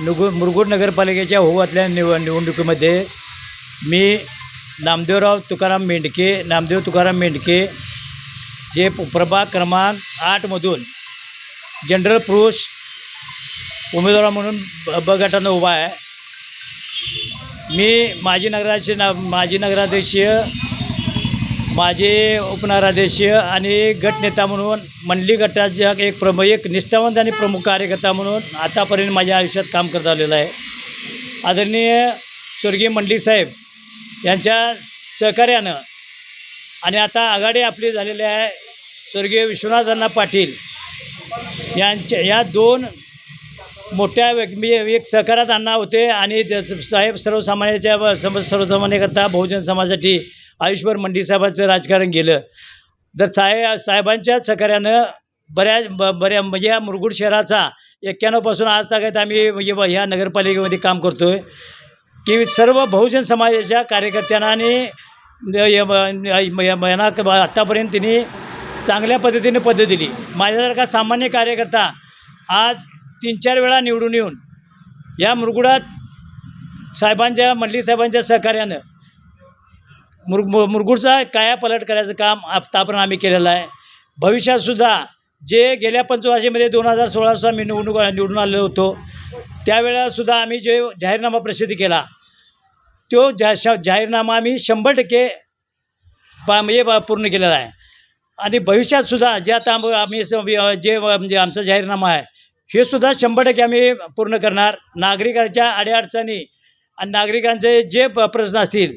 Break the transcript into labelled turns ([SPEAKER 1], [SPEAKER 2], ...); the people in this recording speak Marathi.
[SPEAKER 1] नुगु मुरगुड नगरपालिकेच्या होवातल्या निव निवडणुकीमध्ये मी नामदेवराव तुकाराम मेंढके नामदेव तुकाराम मेंढके जे प्रभाग क्रमांक आठमधून जनरल पुरुष उमेदवार म्हणून ब गटानं उभा आहे. मी माजी नगराचे ना माजी नगराध्यक्षीय माझे उपनगराध्यक्ष आणि गटनेता म्हणून मंडली गटाच्या एक प्रमुख एक निष्ठावंत आणि प्रमुख कार्यकर्ता म्हणून आतापर्यंत माझ्या आयुष्यात काम करत आलेलं आहे. आदरणीय स्वर्गीय मंडली साहेब यांच्या सहकार्यानं आणि आता आघाडी आपली झालेली आहे स्वर्गीय विश्वनाथांना पाटील यांच्या या दोन मोठ्या व्यक्ती एक सहकारात अण्णा होते आणि साहेब सर्वसामान्याच्या सम सर्वसामान्यकरता बहुजन समाजासाठी आयुष्यभर मंडी साहेबांचं राजकारण गेलं. तर साहे साहेबांच्या सहकार्यानं बऱ्याच ब बऱ्या म्हणजे या मुरगुड शहराचा एक्क्याण्णवपासून आज तागत आम्ही म्हणजे ह्या नगरपालिकेमध्ये काम करतो आहे की सर्व बहुजन समाजाच्या कार्यकर्त्यांना आणि यांना आत्तापर्यंत तिने चांगल्या पद्धतीने पद्धत दिली. माझ्यासारखा सामान्य कार्यकर्ता आज तीन चार वेळा निवडून येऊन या मुरगुडात साहेबांच्या मंडली साहेबांच्या सहकार्यानं मुर मु- मुरगुडचा कायापलट करायचं काम आतापर्यंत आम्ही केलेलं आहे. भविष्यातसुद्धा जे गेल्या पंचवार्षीमध्ये दोन हजार सोळाचा मी निवडणूक निवडून आलेलो होतो त्यावेळेलासुद्धा आम्ही जे जाहीरनामा प्रसिद्ध केला तो जा श जाहीरनामा आम्ही शंभर टक्के पा म्हणजे पूर्ण केलेला आहे. आणि भविष्यातसुद्धा जे आता आम्ही जे म्हणजे आमचा जाहीरनामा आहे हे सुद्धा शंभर टक्के आम्ही पूर्ण करणार. नागरिकांच्या अडीअडचणी आणि नागरिकांचे जे प- प्रश्न असतील